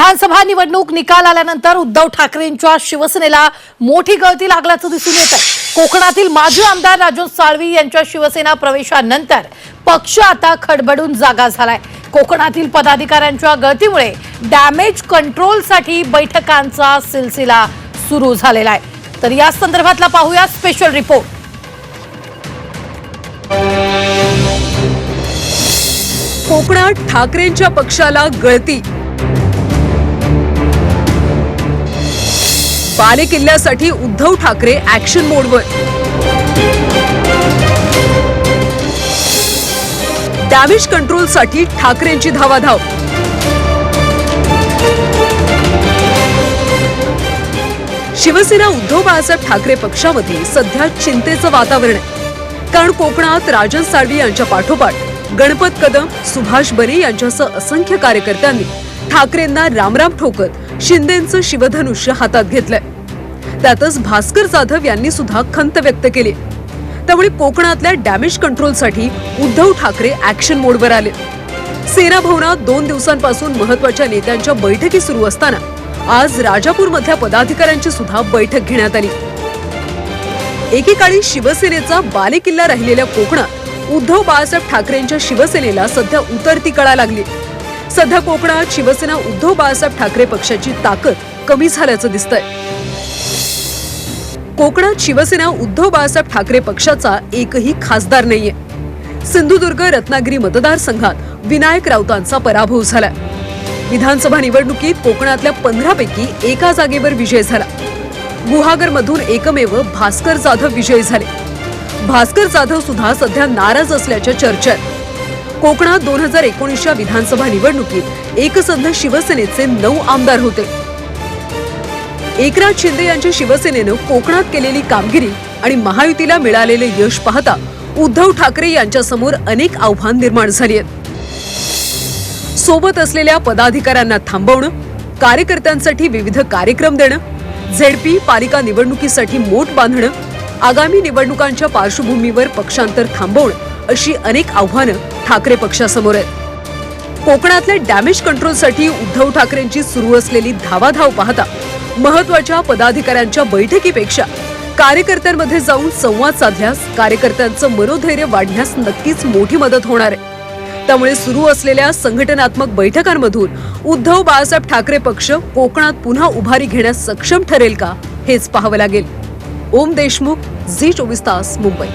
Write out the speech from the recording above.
विधानसभा निवडणूक निकाल आल्यानंतर उद्धव ठाकरेंच्या शिवसेनेला मोठी गळती लागल्याचं दिसून येत आहे कोकणातील माजी आमदार राजन साळवी यांच्या शिवसेना प्रवेशानंतर पक्ष आता खडबडून जागा झालाय. कोकणातील पदाधिकाऱ्यांच्या गळतीमुळे डॅमेज कंट्रोलसाठी बैठकांचा सिलसिला सुरू झालेला आहे. तर या संदर्भातला पाहूया स्पेशल रिपोर्ट. कोकणात ठाकरेंच्या पक्षाला गळती बालेकिल्ल्यासाठी उद्धव ठाकरे ऍक्शन मोडवर डॅमेज कंट्रोलसाठी ठाकरेंची धावाधाव. शिवसेना उद्धव बाळासाहेब ठाकरे पक्षामध्ये सध्या चिंतेचं वातावरण आहे. कारण कोकणात राजन साळवी यांच्या पाठोपाठ गणपत कदम सुभाष बरे यांच्यासह असंख्य कार्यकर्त्यांनी ठाकरेंना रामराम ठोकत शिंदेचं शिवधनुष्य हातात घेतलंय. त्यातच भास्कर जाधव यांनी सुद्धा खंत व्यक्त केली. त्यामुळे कोकणातल्या डॅमेज कंट्रोलसाठी उद्धव ठाकरे ऍक्शन मोडवर आले. सेना भवनात दोन दिवसांपासून महत्त्वाच्या नेत्यांच्या बैठकी सुरू असताना आज राजापूरमधल्या पदाधिकाऱ्यांची सुद्धा बैठक घेण्यात आली. एकेकाळी शिवसेनेचा बालेकिल्ला राहिलेल्या कोकणात उद्धव बाळासाहेब ठाकरेंच्या शिवसेनेला सध्या उतरती कळा लागली. सध्या कोकणात शिवसेना उद्धव बाळासाहेब ठाकरे पक्षाची ताकद कमी झाल्याचं दिसतंय. कोकणात शिवसेना उद्धव बाळासाहेब ठाकरे पक्षाचा एकही खासदार नाहीये. सिंधुदुर्ग रत्नागिरी मतदारसंघात विनायक राऊतांचा पराभव झाला विधानसभा निवडणुकीत कोकणातल्या पंधरापैकी एका जागेवर विजय झाला. गुहागर मधून एकमेव भास्कर जाधव विजयी झाले. भास्कर जाधव सुद्धा सध्या नाराज असल्याच्या चर्चा आहेत कोकणात दोन हजार एकोणीसच्या विधानसभा निवडणुकीत एकसंध शिवसेनेचे नऊ आमदार होते. एकनाथ शिंदे यांच्या शिवसेनेनं कोकणात केलेली कामगिरी आणि महायुतीला मिळालेले यश पाहता उद्धव ठाकरे यांच्यासमोर अनेक आव्हान निर्माण झाली आहेत. सोबत असलेल्या पदाधिकाऱ्यांना थांबवणं कार्यकर्त्यांसाठी विविध कार्यक्रम देणं झेडपी पालिका निवडणुकीसाठी मोठ बांधणं आगामी निवडणुकांच्या पार्श्वभूमीवर पक्षांतर थांबवणं अशी अनेक आव्हानं ठाकरे पक्षासमोर आहेत. कोकणातल्या डॅमेज कंट्रोलसाठी उद्धव ठाकरेंची सुरू असलेली धावाधाव पाहता महत्त्वाच्या पदाधिकाऱ्यांच्या बैठकीपेक्षा कार्यकर्त्यांमध्ये जाऊन संवाद साधल्यास कार्यकर्त्यांचं मनोधैर्य वाढण्यास नक्कीच मोठी मदत होणार आहे. त्यामुळे सुरू असलेल्या संघटनात्मक बैठकांमधून उद्धव बाळासाहेब ठाकरे पक्ष कोकणात पुन्हा उभारी घेण्यास सक्षम ठरेल का हेच पाहावं लागेल. ओम देशमुख झी चोवीस तास मुंबई.